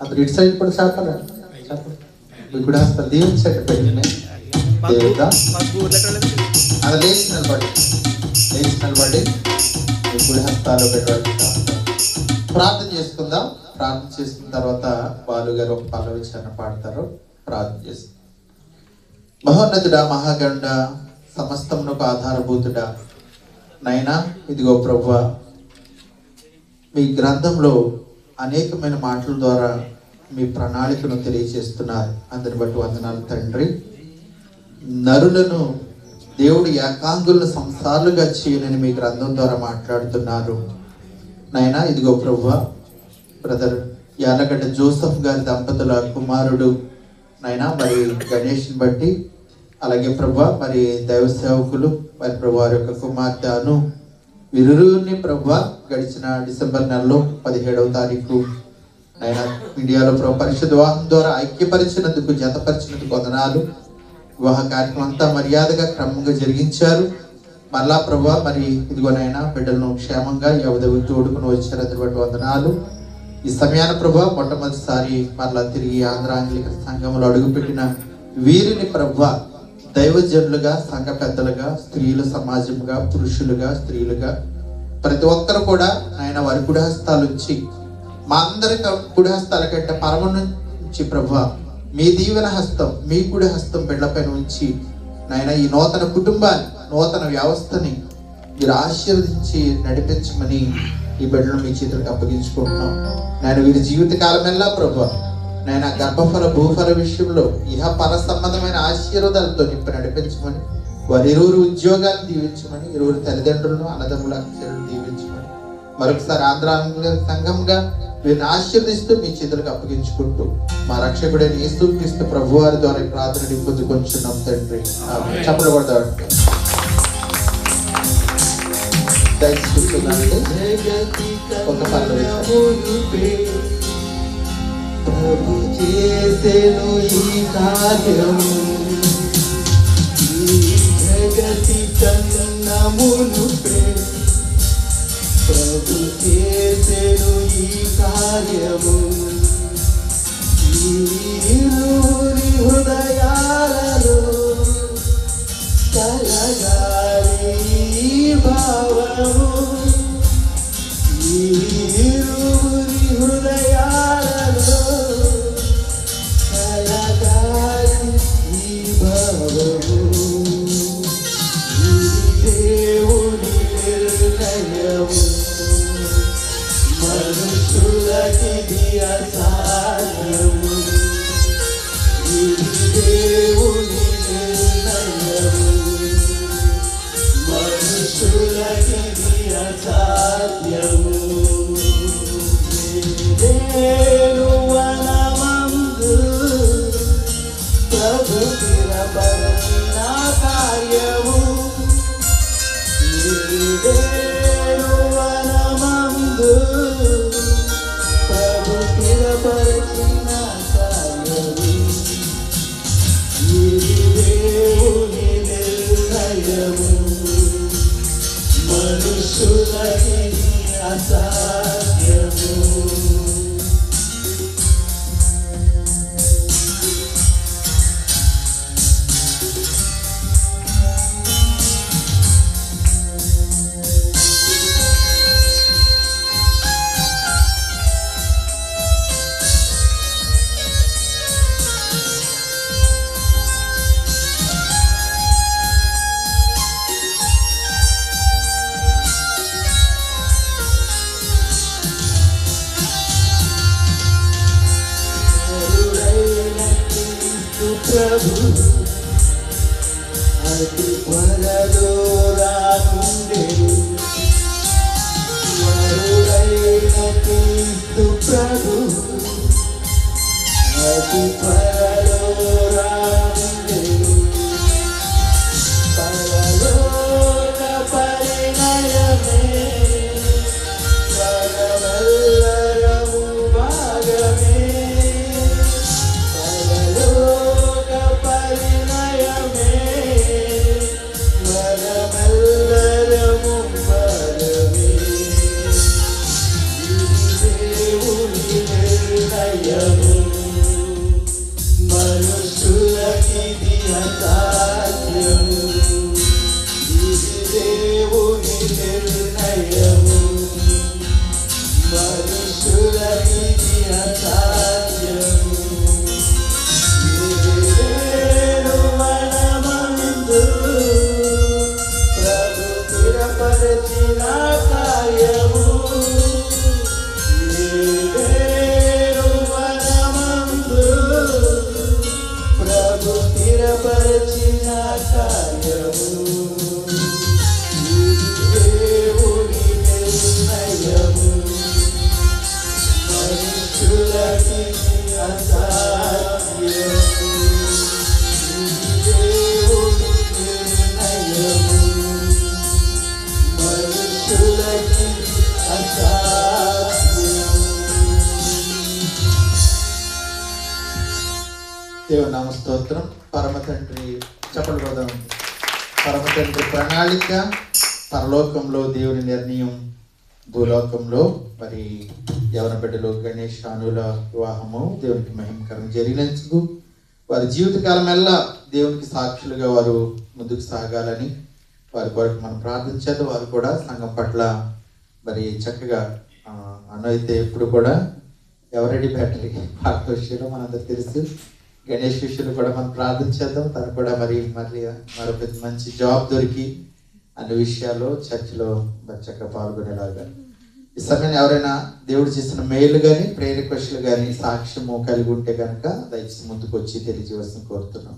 అతను ఇటు సైడ్ కూడా చేపరా మీకు కూడా అసలు దీవించండి పెళ్ళిని దేవుడా అది లేచి నిలబడి లేచి నిలబడి మీ కుడి హస్తాలు పెట్టండి ప్రార్థన చేసుకుందాం. ప్రార్థన చేసుకున్న తర్వాత బాలు గారు ఒక పల్లవి చరణ పాడతారు ప్రార్థన చేసుకుందాం. మహోన్నతుడా మహాగండ సమస్తమునకు ఆధారభూతుడా నైనా ఇదిగో ప్రభు మీ గ్రంథంలో అనేకమైన మాటల ద్వారా మీ ప్రణాళికను తెలియజేస్తున్నారు. అందరి బట్టి వందనాలు తండ్రి. నరులను దేవుడు ఏకాంగులను సంసారులుగా చేయనని మీ గ్రంథం ద్వారా మాట్లాడుతున్నారు. నాయనా ఇదిగో ప్రభు బ్రదర్ యాలగడ్డ జోసఫ్ గారి దంపతుల కుమారుడు. నాయనా మరి గణేష్ని బట్టి అలాగే ప్రభు మరి దైవ సేవకులు మరి ప్రభు వారి యొక్క కుమార్తెను అను ప్రభు గడిచిన డిసెంబర్ నెలలో పదిహేడవ తారీఖు ఆయన ఇండియాలో ప్రభు పరిషత్ వివాహం ద్వారా ఐక్యపరిచినందుకు జతపరిచినందుకు వదనాలు. వివాహ కార్యక్రమం అంతా మర్యాదగా క్రమంగా జరిగించారు. మరలా ప్రభు మరి ఇదిగోనైనా బిడ్డలను క్షేమంగా యవదవి తోడుకుని వచ్చారు అందుబట్టి వందనాలు. ఈ సమయాన ప్రభు మొట్టమొదటిసారి మరలా తిరిగి ఆంధ్ర ఆంగ్లిక సంఘంలో అడుగుపెట్టిన వీరిని ప్రభు దైవజనులుగా సంఘ పెద్దలుగా స్త్రీల సమాజంగా పురుషులుగా స్త్రీలుగా ప్రతి ఒక్కరు కూడా ఆయన వారి కుడిహస్తాలు ఉంచి మా అందరి కుడిహస్తాల కంటే పరమ నుంచి ప్రభు మీ దీవెన హస్తం మీ కుడి హస్తం బిడ్డపైన ఉంచి నాయన ఈ నూతన కుటుంబాన్ని నూతన వ్యవస్థని మీరు ఆశీర్వదించి నడిపించమని ఈ బిడ్డను మీ చేతులకు అప్పగించుకుంటున్నాం. నేను వీరి జీవితకాలమెల్లా ప్రభు నాయన గర్భఫల భూఫల విషయంలో ఇహ పర సంబంధమైన ఆశీర్వాదాలతో నింపి నడిపించమని వారి ఇరువురు ఉద్యోగాలు దీవించమని ఇరువురు తల్లిదండ్రులను అన్నదమ్ముల అక్షరులు దీవించమని మరొకసారి ఆంధ్ర సంఘంగా వీరిని ఆశీర్దిస్తూ మీ చేతులకు అప్పగించుకుంటూ మా రక్షకుడైన యేసు క్రీస్తు ప్రభు వారి ద్వారా ప్రార్థన ప్రార్థన పొందుకొంచున్నాం తండ్రి. చప్పలు పడతాడు ఒక పల్లవి ప్రభు చేసెను ఈ కార్యము. జగతి చందమును ప్రభు చేసెను ఈ కార్యము. ఈ మనుషులకిది అసాధ్యము ఈ దేవుని మనుషులకి అసాధ్యము. ప్రభు అతి త్వరలో రానుండెను వరుడైన ప్రభు అతి త్వరలో ప్రభు స్థిరపరచిన కార్యము. దేవుని నామస్తోత్రం పరమ తండ్రి చెప్పలు పదం పరమ తండ్రి ప్రణాళిక పరలోకంలో దేవుని నిర్ణయం భూలోకంలో మరి యవన బిడ్డలు గణేష్ అనుల వివాహము దేవునికి మహిమకరం జరిగినందుకు వారి జీవితకాలం ఎల్లా దేవునికి సాక్షులుగా వారు ముందుకు సాగాలని వారి కొరకు మనం ప్రార్థించేది వారు కూడా సంఘం పట్ల మరి చక్కగా అన్నైతే అన్న అయితే ఎప్పుడు కూడా ఎవరెడీ బ్యాటరీ పాట విషయంలో మనందరూ తెలుసు. గణేష్ విషయంలో కూడా మనం ప్రార్థించేద్దాం తను కూడా మరి మళ్ళీ మరొక మంచి జాబ్ దొరికి అన్ని విషయాల్లో చర్చిలో చక్కగా పాల్గొనేలాగా. ఈ సమయం ఎవరైనా దేవుడు చేసిన మేలు కానీ ప్రేరిక్వెస్ట్లు కానీ సాక్ష్యము కలిగి ఉంటే కనుక దయచేసి ముందుకు వచ్చి తెలియజేయవలసిన కోరుతున్నాం.